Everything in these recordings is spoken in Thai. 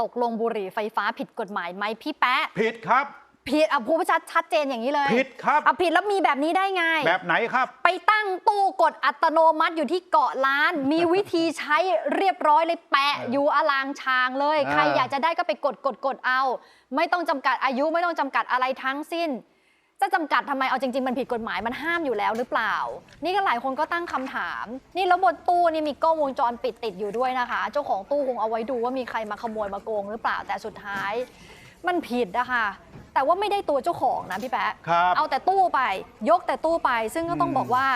ตกลงบุหรี่ไฟฟ้าผิดกฎหมายไหมพี่แป๊ะ ผิดครับ ผิดอะพูดชัดชัดเจนอย่างนี้เลยผิดครับ อะผิดแล้วมีแบบนี้ได้ไง แบบไหนครับ ไปตั้งตู้กดอัตโนมัติอยู่ที่เกาะล้าน มีวิธีใช้เรียบร้อยเลยแปะเอออยู่อลางชางเลยเออใครอยากจะได้ก็ไปกดกดกดเอา ไม่ต้องจำกัดอายุไม่ต้องจำกัดอะไรทั้งสิ้น จะจำกัดทำไมเอาจริง ๆ มันผิดกฎหมายมันห้ามอยู่แล้วหรือเปล่า นี่ก็หลายคนก็ตั้งคำถาม นี่แล้วบนตู้นี่มีกล้องวงจรปิดติดอยู่ด้วยนะคะ เจ้าของตู้คงเอาไว้ดูว่ามีใครมาขโมยมาโกงหรือเปล่าแต่สุดท้าย มันผิดนะคะ แต่ว่าไม่ได้ตัวเจ้าของนะพี่แป๊ะครับ เอาแต่ตู้ไป ยกแต่ตู้ไป ซึ่งก็ต้องอืมบอกว่า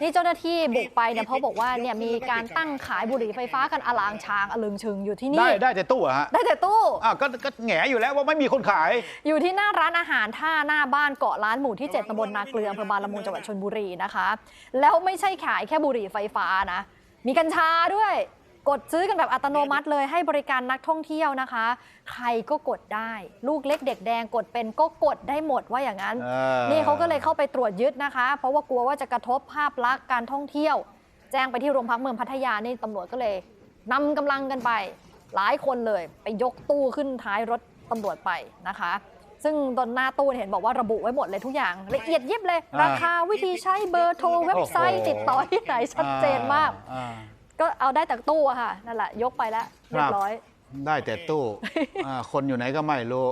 นี่เจ้าหน้าที่บุกไปเนี่ยเพราะบอกว่าเนี่ยมีการตั้งขายบุหรี่ไฟฟ้ากันอลางชางอลึงชึงอยู่ที่นี่ ได้ได้แต่ตู้อะฮะได้แต่ตู้อ้าวก็ก็แหงอยู่แล้วว่าไม่มีคนขาย อยู่ที่หน้าร้านอาหารท่าหน้าบ้านเกาะล้านหมู่ที่ 7ตำบลนาเกลืออำเภอบางละมุงจังหวัดชนบุรีนะคะ แล้วไม่ใช่ขายแค่บุหรี่ไฟฟ้านะ มีกัญชาด้วย กดซื้อกันแบบอัตโนมัติเลยให้บริการนักท่องเที่ยวนะคะ ใครก็กดได้ ลูกเล็กเด็กแดงกดเป็นก็กดได้หมดว่าอย่างนั้น เออ นี่เขาก็เลยเข้าไปตรวจยึดนะคะ เพราะว่ากลัวว่าจะกระทบภาพลักษณ์การท่องเที่ยว แจ้งไปที่โรงพักเมืองพัทยานี่ตำรวจก็เลยนำกำลังกันไป หลายคนเลยไปยกตู้ขึ้นท้ายรถตำรวจไปนะคะ ซึ่งบนหน้าตู้เห็นบอกว่าระบุไว้หมดเลยทุกอย่าง ละเอียดยิบเลย อ่า ราคาวิธีใช้เบอร์โทรเว็บไซต์โอ้โหติดต่อที่ไหนชัดเจนมาก อ่า ก็เอาได้แต่ตู้อะค่ะนั่นแหละยกไปแล้วเรียบร้อยได้แต่ตู้อ่าคนอยู่ไหนก็ไม่รู้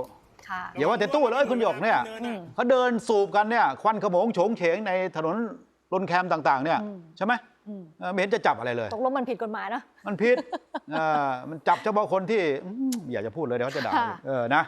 ค่ะ อย่าว่าแต่ตู้เลยคุณหยกเนี่ยอืมเขาเดินสูบกันเนี่ยควันขโมงโฉงเฉงในถนนลนแคมต่างๆ เนี่ยอืมใช่ไหมอืมเออไม่เห็นจะจับอะไรเลย ตกลงมันผิดกฎหมายนะ มันผิดเออมันจับเฉพาะคนที่อืมอยากจะพูดเลยเดี๋ยวเขาจะด่าค่ะเออนะ